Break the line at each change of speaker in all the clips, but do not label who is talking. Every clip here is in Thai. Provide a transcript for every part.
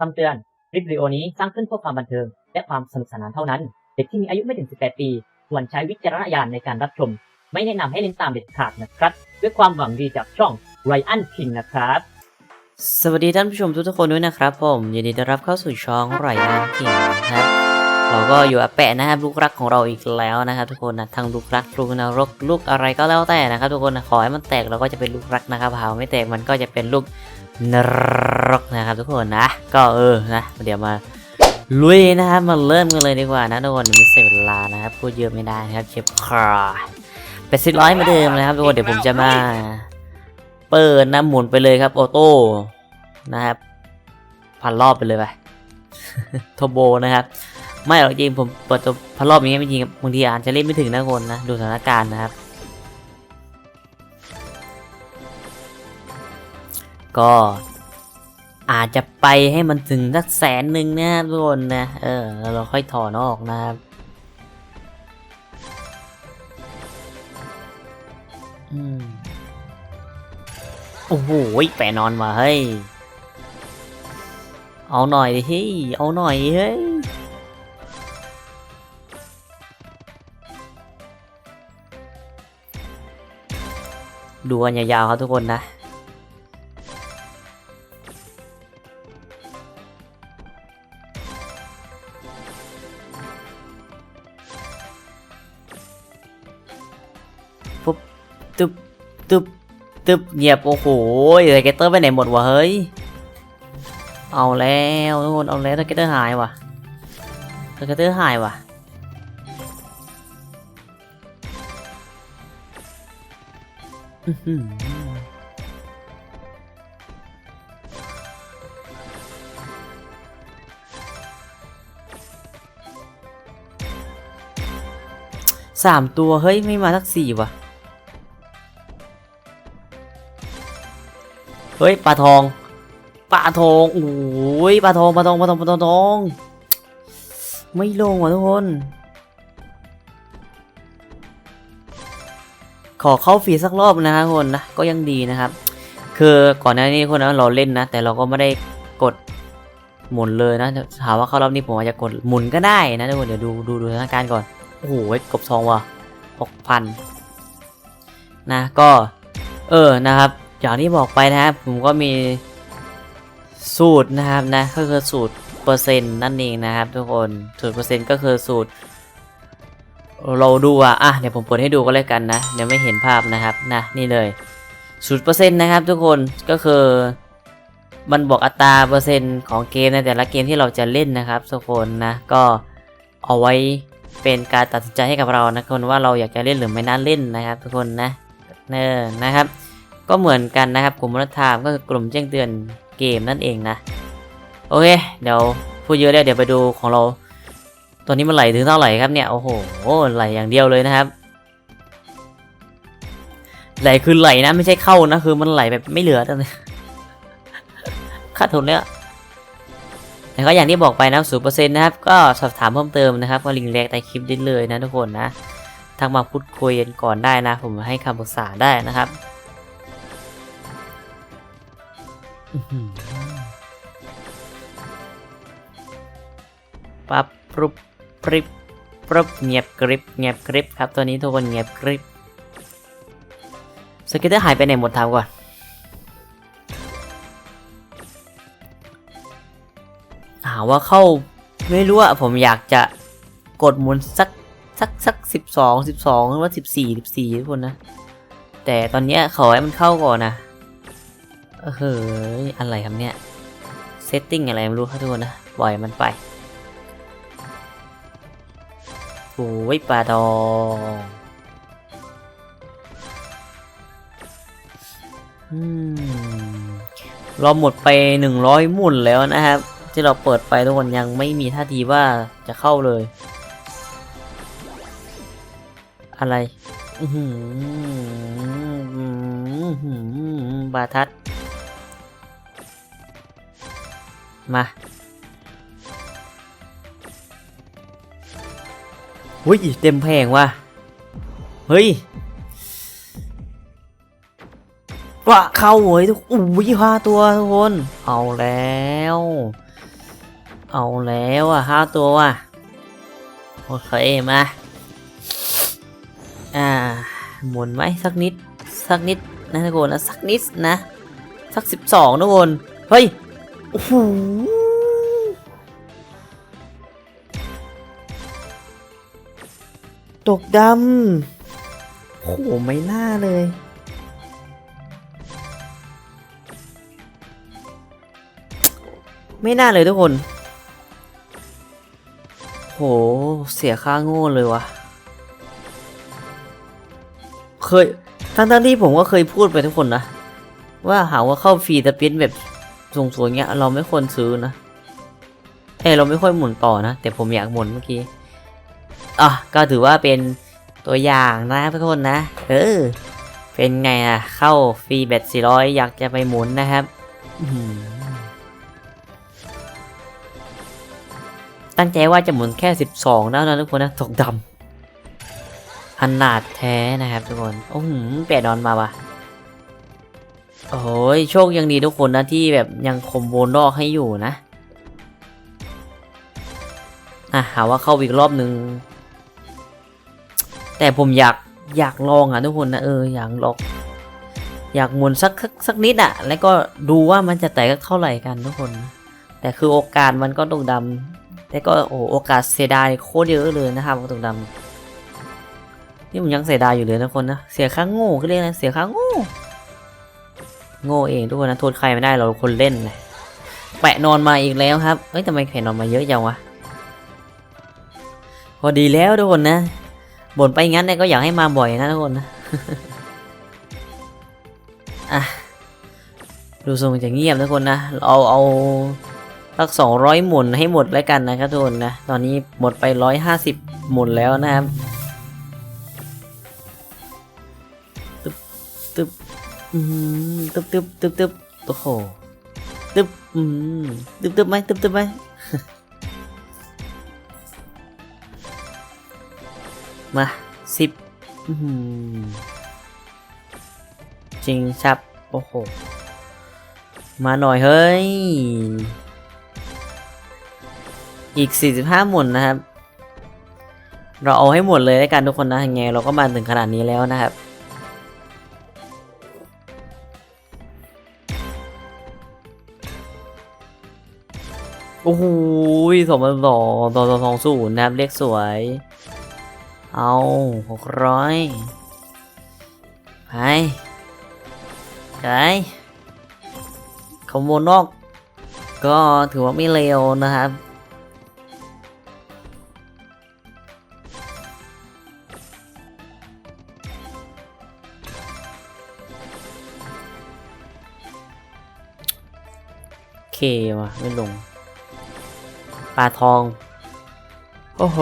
คำเตือน คลิปวิดีโอนี้สร้างขึ้นเพื่อความบันเทิง และความสนุกสนานเท่านั้น เด็กที่มีอายุไม่ถึง 18 ปีควรใช้วิจารณญาณในการรับชม ไม่แนะนำให้เล่นตามเด็ดขาดนะครับ ด้วยความหวังดีจากช่องไรอันคิงนะครับ
สวัสดีท่านผู้ชมทุกๆคนด้วยนะครับผมยินดีต้อนรับเข้าสู่ช่องไรอันคิงนะครับ เราก็อยู่อาแปะนะครับลูกรักของเราอีกแล้วนะครับทุกคนนะทั้งลูกรักลูกนรกลูกอะไรก็แล้วแต่นะครับทุกคนนะขอให้มันแตกเราก็จะเป็นลูกรักนะครับหาไม่แตกมันก็จะเป็นลูกนรกนะครับทุกคนนะ ก็เออนะเดี๋ยวมาลุยนะครับมาเริ่มกันเลยดีกว่านะทุกคนไม่เสียเวลานะครับพูดเยอะไม่ได้นะครับเชฟคราเป็นสิบร้อยเหมือนเดิมนะครับทุกคนเดี๋ยวผมจะมาเปิดนะหมุนไปเลยครับออโต้นะครับพันรอบไปเลยไปโทโบนะครับ ไม่หรอกจริงผมเปิดตัวพรอบอย่างเงี้ยไม่จริงบางทีอาจจะเล่นไม่ถึงนะคนนะดูสถานการณ์นะครับ ก็อาจจะไปให้มันถึงสักแสนหนึ่งนะครับทุกคนนะ เออแล้วเราค่อยถอนออกนะครับอืมโอ้โหแปะนอนมาเฮ้ย เอาหน่อยดิเฮ้ยเอาหน่อยเฮ้ย ดูกันยาวๆครับทุกคนนะปุ๊บตึบตึบตึบเงียบโอ้โหไทเกเตอร์ไปไหนหมดวะเฮ้ย เอาแล้วทุกคนเอาแล้วไทเกเตอร์หายว่ะไทเกเตอร์หายว่ะ สามตัว เฮ้ย ไม่มาสักสี่วะเฮ้ยปลาทองปลาทองโอ้ยปลาทองปลาทองปลาทองปลาทองทองไม่ลงว่ะทุกคน ขอเข้าฟรีสักรอบนะครับทุกคนนะก็ยังดีนะครับ คือก่อนหน้านี้คนนั้นเราเล่นนะ แต่เราก็ไม่ได้กดหมุนเลยนะถามว่าเข้ารอบนี้ผมอาจจะกดหมุนก็ได้นะทุกคนเดี๋ยวดูดูดูสถานการณ์ก่อนโอ้โหกบทองว่ะหกพันนะก็ เออนะครับ อย่างที่บอกไปนะครับ ผมก็มีสูตรนะครับนะก็คือสูตรเปอร์เซ็นต์นั่นเองนะครับ ทุกคนสูตรเปอร์เซ็นต์ก็คือสูตร เราดูอะอะเดี๋ยวผมเปิดให้ดูก็แล้วกันนะเดี๋ยวไม่เห็นภาพนะครับนะนี่เลยสูตรเปอร์เซ็นต์นะครับทุกคนก็คือมันบอกอัตราเปอร์เซ็นต์ของเกมในแต่ละเกมที่เราจะเล่นนะครับทุกคนนะก็เอาไว้เป็นการตัดสินใจให้กับเรานะคนว่าเราอยากจะเล่นหรือไม่น่าเล่นนะครับ ทุกคนนะเนอนะครับ ก็เหมือนกันนะครับกลุ่มวัฒนธรรมก็คือกลุ่มแจ้งเตือนเกมนั่นเองนะโอเค เดี๋ยวพูดเยอะแล้วเดี๋ยวไปดูของเรา ตัวนี้มันไหลถึงเท่าไหร่ครับเนี่ย โอ้โหไหลอย่างเดียวเลยนะครับ ไหลคือไหลนะไม่ใช่เข้านะคือมันไหลแบบไม่เหลือตอนนี้ขาดทุนแล้วแต่ก็อย่างที่บอกไปนะศูนเปอร์เซ็นต์นะครับ ก็สอบถามเพิ่มเติมนะครับ ก็ลิงก์แรกใต้คลิปได้เลยนะทุกคนนะทักมาพูดคุยกันก่อนได้นะ ผมให้คำปรึกษาได้นะครับปั๊บปรุบ ปริบปรบเงียบกริบเงียบกริบครับตัวนี้ทุกคนเงียบกริบสก็ตเตอร์หายไปไหนหมดถามก่อนหาว่าเข้าไม่รู้อะผมอยากจะกดหมุนสักสักสักสิบสองสิบสองหรือว่าสิบสี่สิบสี่ทุกคนนะ แต่ตอนเนี้ยขอให้มันเข้าก่อนนะเออเฮ้ยอะไรครับเนี่ยเซตติ้งอะไรไม่รู้ครับทุกคนนะปล่อยมันไป โอ้ยปลาทองอืมเราหมดไปหนึ่งร้อยมุนแล้วนะครับ ที่เราเปิดไปทุกคนยังไม่มีท่าทีว่าจะเข้าเลย อะไรอือหืออื้อหือบาทัดมา อุ้ยเต็มแพงว่ะ เฮ้ยว่าเข้าเว้ยทุกอุ้ยห้าตัวทุกคน เอาแล้ว เอาแล้วอะห้าตัวว่ะ โอเคมา อ่า หมุนไหมสักนิด สักนิดนะทุกคนนะสักนิดนะ สักสิบสองทุกคน เฮ้ย โอ้โห ตกดำโอ้โหไม่น่าเลย ไม่น่าเลยทุกคน โห เสียค่าโง่เลยวะเคย ทั้งทั้งๆที่ผมก็เคยพูดไปทุกคนนะ ว่าหาว่าเข้าฟรีแต่เป็นแบบสูงๆเงี้ย เราไม่ควรซื้อนะ เอ้ยเราไม่ค่อยหมุนต่อนะ แต่ผมอยากหมุนเมื่อกี้ อะก็ถือว่าเป็นตัวอย่างนะทุกคนนะ เออ เป็นไงอะ เข้าฟรีแบต400 อยากจะไปหมุนนะครับ ตั้งใจว่าจะหมุนแค่ 12แล้วนะทุกคนนะ ตกดำขนาดแท้นะครับทุกคน โอ้โหแปดนอนมาวะโอ้ยโชคยังดีทุกคนนะที่แบบยังคมโบนรอกให้อยู่นะอะหาว่าเข้าอีกรอบนึง แต่ผมอยากอยากลองอะทุกคนนะเอออยากลองอยากหมุนสักสักนิดอะ แล้วก็ดูว่ามันจะแตกเท่าไหร่กันทุกคน แต่คือโอกาสมันก็ตกดำแต่ก็โอ้โอกาสเสียดายโคตรเยอะเลยนะครับตกดำนี่ผมยังเสียดายอยู่เลยนะคนนะเสียค่าโง่ก็เรียกนะเสียค่าโง่โง่เองทุกคนนะโทษใครไม่ได้เราคนเล่นนะแปะนอนมาอีกแล้วครับเอ้ยทำไมแขกนอนมาเยอะจังวะพอดีแล้วทุกคนนะ บ่นไปงั้นเนี่ยก็อยากให้มาบ่อยนะทุกคนนะอะดูทรงจะเงียบทุกคนนะเอาเอาสักสองร้อยหมุนให้หมดแล้วกันนะครับทุกคนนะตอนนี้หมดไปร้อยห้าสิบหมุนแล้วนะครับตึบตึบอืมตึบตึบตึบตึบโอ้โหตึบอืมตึบตึบไหมตึบตึบไหม มาสิบจริงชับ โอ้โห มาหน่อยเฮ้ย อีก 45 หมุนนะครับ เราเอาให้หมดเลยแล้วกันทุกคนนะยังไงเราก็มาถึงขนาดนี้แล้วนะครับ โอ้โหสองพันสองต่อต่อสองศูนย์นะครับ เลขสวย เอาหกร้อยไปไปขโมยนอก ก็ถือว่าไม่เลวนะครับเคว่ะไม่ลง ปลาทอง โอ้โห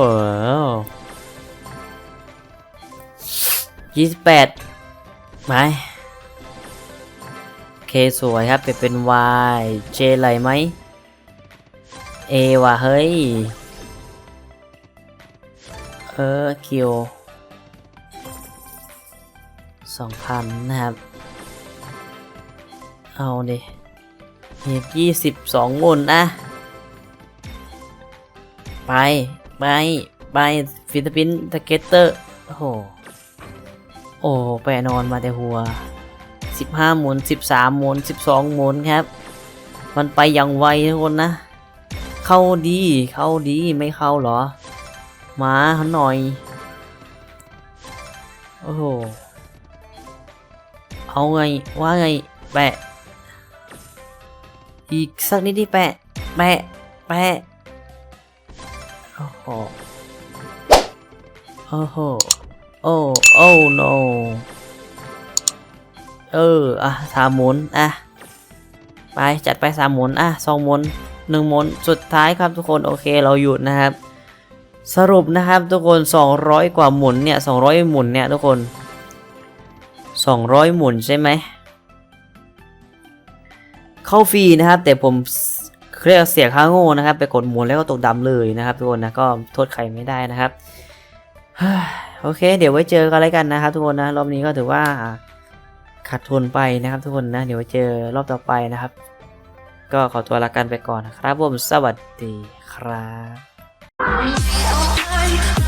ยี่สิบแปดไหมเคสวยครับไปเป็น Y เจไหลไหม A ว่ะเฮ้ย เออคิวสองพันนะครับ เอาดิอีกยี่สิบสองมุนนะ ไป ไป ไปฟิลิปปินส์สเกตเตอร์ โอ้โหโอ้แปะนอนมาแต่หัวสิบห้าหมุนสิบสามหมุนสิบสองหมุนครับ มันไปอย่างไวทุกคนนะ เข้าดีเข้าดีไม่เข้าหรอ มาหน่อย โอ้โห เอาไง ว่าไง แปะ อีกสักนิดที่แปะ แปะ แปะ โอ้โห โอ้โห โอ้โอ้ no เอออะสามหมุนอะไปจัดไปสามหมุนอะสองหมุนหนึ่งหมุนสุดท้ายครับทุกคนโอเคเราหยุดนะครับ สรุปนะครับทุกคน 200 กว่าหมุนเนี่ย200 หมุนเนี่ยทุกคน 200 หมุนใช่ไหมเข้าฟรีนะครับ แต่ผมเรียกเสียค่าโง่นะครับ ไปกดหมุนแล้วก็ตกดำเลยนะครับทุกคนนะก็โทษใครไม่ได้นะครับ โอเค เดี๋ยวไว้เจอกันแล้วกันนะครับ ทุกคนนะรอบนี้ก็ถือว่าขาดทุนไปนะครับ ทุกคนนะ เดี๋ยวไว้เจอรอบต่อไปนะครับ ก็ขอตัวลากันไปก่อนนะครับผมสวัสดีครับ